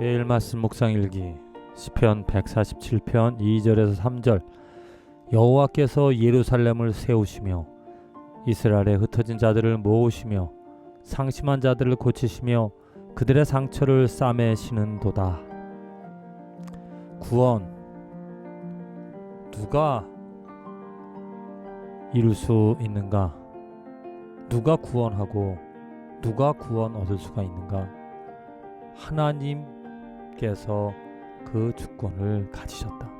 매일 말씀 묵상 일기 시편 147편 2절에서 3절 여호와께서 예루살렘을 세우시며 이스라엘에 흩어진 자들을 모으시며 상심한 자들을 고치시며 그들의 상처를 싸매시는도다. 구원 누가 이룰 수 있는가? 누가 구원하고 누가 구원 얻을 수가 있는가? 하나님 께서 그 주권을 가지셨다.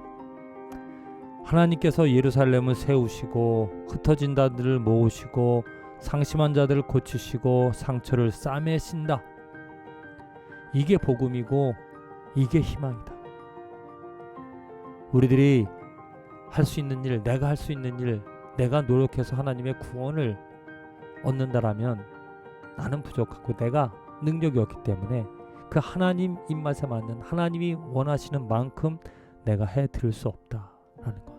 하나님께서 예루살렘을 세우시고 흩어진 자들을 모으시고 상심한 자들을 고치시고 상처를 싸매신다. 이게 복음이고 이게 희망이다. 우리들이 할 수 있는 일, 내가 할 수 있는 일, 내가 노력해서 하나님의 구원을 얻는다라면 나는 부족하고 내가 능력이 없기 때문에 그 하나님 입맛에 맞는 하나님이 원하시는 만큼 내가 해 드릴 수 없다라는 것.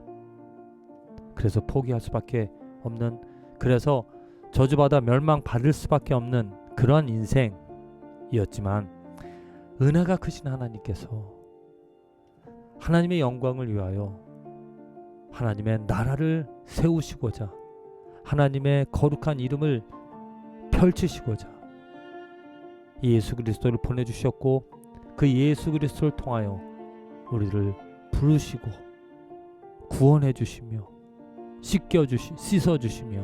그래서 포기할 수밖에 없는 그래서 저주받아 멸망 받을 수밖에 없는 그러한 인생이었지만 은혜가 크신 하나님께서 하나님의 영광을 위하여 하나님의 나라를 세우시고자 하나님의 거룩한 이름을 펼치시고자 예수 그리스도를 보내주셨고 그 예수 그리스도를 통하여 우리를 부르시고 구원해 주시며 씻겨 주시 씻어 주시며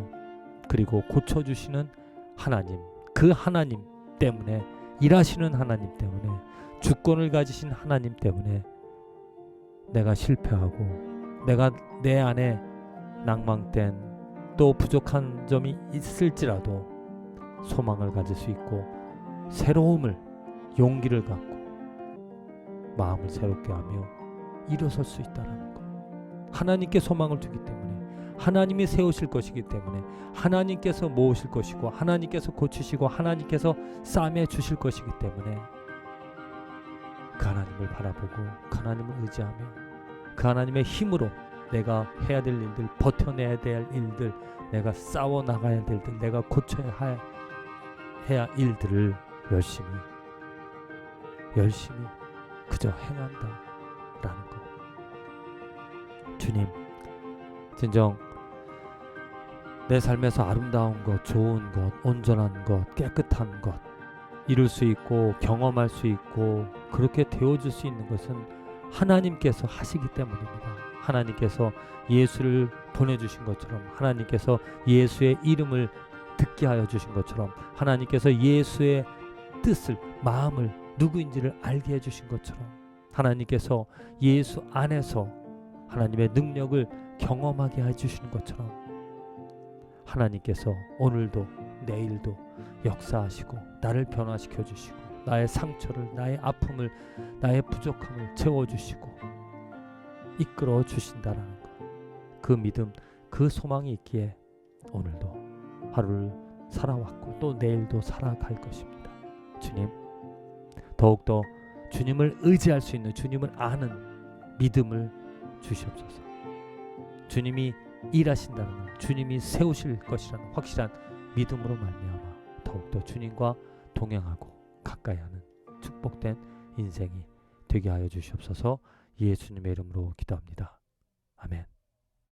그리고 고쳐 주시는 하나님 그 하나님 때문에 일하시는 하나님 때문에 주권을 가지신 하나님 때문에 내가 실패하고 내가 내 안에 낭망된 또 부족한 점이 있을지라도 소망을 가질 수 있고 새로움을 용기를 갖고 마음을 새롭게 하며 일어설 수 있다라는 것. 하나님께 소망을 두기 때문에 하나님이 세우실 것이기 때문에 하나님께서 모으실 것이고 하나님께서 고치시고 하나님께서 싸매 주실 것이기 때문에 그 하나님을 바라보고 그 하나님을 의지하며 그 하나님의 힘으로 내가 해야 될 일들 버텨내야 될 일들 내가 싸워 나가야 될 일들 내가 고쳐야 할 해야 일들을 열심히 열심히 그저 행한다 라는 것. 주님, 진정 내 삶에서 아름다운 것, 좋은 것, 온전한 것, 깨끗한 것 이룰 수 있고 경험할 수 있고 그렇게 되어질 수 있는 것은 하나님께서 하시기 때문입니다. 하나님께서 예수를 보내주신 것처럼 하나님께서 예수의 이름을 듣게 하여 주신 것처럼 하나님께서 예수의 뜻을 마음을 누구인지를 알게 해 주신 것처럼 하나님께서 예수 안에서 하나님의 능력을 경험하게 해 주시는 것처럼 하나님께서 오늘도 내일도 역사하시고 나를 변화시켜 주시고 나의 상처를 나의 아픔을 나의 부족함을 채워 주시고 이끌어 주신다라는 것. 그 믿음 그 소망이 있기에 오늘도 하루를 살아왔고 또 내일도 살아갈 것입니다. 주님, 더욱더 주님을 의지할 수 있는 주님을 아는 믿음을 주시옵소서. 주님이 일하신다는 것, 주님이 세우실 것이라는 확실한 믿음으로 말미암아 더욱더 주님과 동행하고 가까이 하는 축복된 인생이 되게 하여 주시옵소서. 예수님의 이름으로 기도합니다. 아멘.